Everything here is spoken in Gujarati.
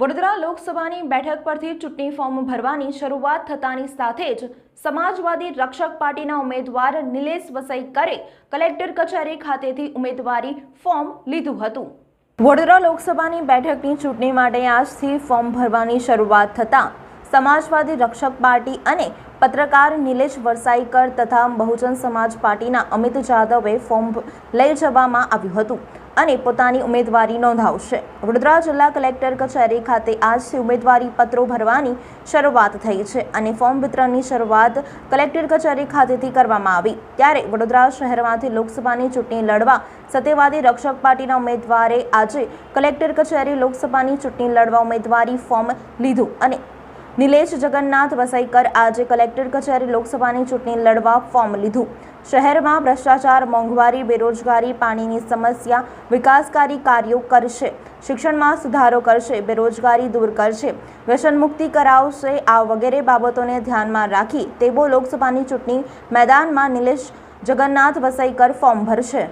વડોદરા લોકસભાની બેઠક પરથી ચૂંટણી ફોર્મ ભરવાની શરૂઆત થતાની સાથે જ સમાજવાદી રક્ષક પાર્ટીના ઉમેદવાર નિલેશ વસઈકરે કલેક્ટર કચેરી ખાતેથી ઉમેદવારી ફોર્મ લીધું હતું. વડોદરા લોકસભાની બેઠકની ચૂંટણી માટે આજથી ફોર્મ ભરવાની શરૂઆત થતાં સમાજવાદી રક્ષક પાર્ટી અને પત્રકાર નિલેશ વરસાઈકર તથા બહુજન સમાજ પાર્ટીના અમિત જાદવે ફોર્મ લઈ જવામાં આવ્યું હતું અને પોતાની ઉમેદવારી નોંધાવશે. વડોદરા જિલ્લા કલેક્ટર કચેરી ખાતે આજથી ઉમેદવારી પત્રો ભરવાની શરૂઆત થઈ છે અને ફોર્મ વિતરણની શરૂઆત કલેક્ટર કચેરી ખાતેથી કરવામાં આવી. ત્યારે વડોદરા શહેરમાંથી લોકસભાની ચૂંટણી લડવા સત્યવાદી રક્ષક પાર્ટીના ઉમેદવારે આજે કલેક્ટર કચેરી લોકસભાની ચૂંટણી લડવા ઉમેદવારી ફોર્મ લીધું અને નિલેશ જગન્નાથ વસઈકર આજે કલેક્ટર કચેરી લોકસભાની ચૂંટણી લડવા ફોર્મ લીધું. શહેરમાં ભ્રષ્ટાચાર, મોંઘવારી, બેરોજગારી, પાણીની સમસ્યા, વિકાસકારી કાર્યો કરશે. શિક્ષણમાં સુધારો કરશે, બેરોજગારી દૂર કરશે. વ્યસનમુક્તિ કરાવશે, આ વગેરે બાબતોને ધ્યાનમાં રાખી તેઓ લોકસભાની ચૂંટણી મેદાનમાં નિલેશ જગન્નાથ વસઈકર ફોર્મ ભરશે.